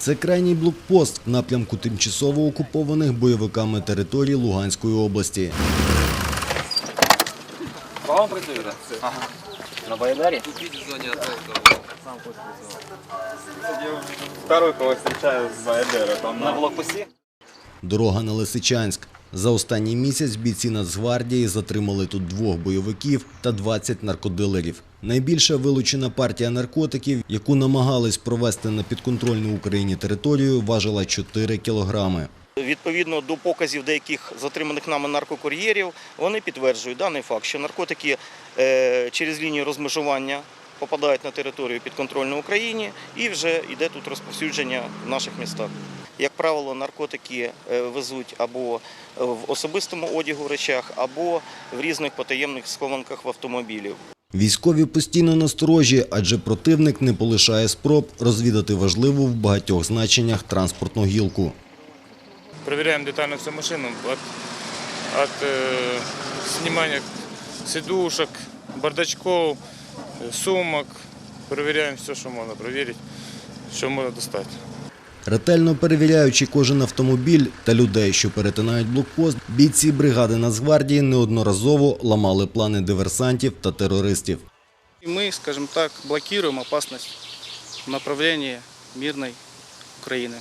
Це крайній блокпост в напрямку тимчасово окупованих бойовиками територій Луганської області. Вам працюєте? Ага. На Байдарі? Второй, кого зустрічаю з Байдера, там На блокпості? Дорога на Лисичанськ. За останній місяць бійці Нацгвардії затримали тут двох бойовиків та 20 наркодилерів. Найбільша вилучена партія наркотиків, яку намагались провести на підконтрольну Україні територію, важила 4 кілограми. Відповідно до показів деяких затриманих нами наркокур'єрів, вони підтверджують даний факт, що наркотики е, через лінію розмежування попадають на територію підконтрольної Україні і вже йде тут розповсюдження в наших містах. Як правило, наркотики е, везуть або в особистому одягу речах, або в різних потаємних схованках в автомобілів. Військові постійно насторожі, адже противник не полишає спроб розвідати важливу в багатьох значеннях транспортну гілку. Проверяем детально всю машину э, снимания сидушек, бардачков, э, сумок. Проверяем все, что можно проверить, что можно достать. Ретельно перевіряючи кожен автомобіль та людей, що перетинають блокпост, бійці бригади Нацгвардії неодноразово ламали плани диверсантів та терористів. И мы, скажем так, блокируем опасность в направлении мирной Украины.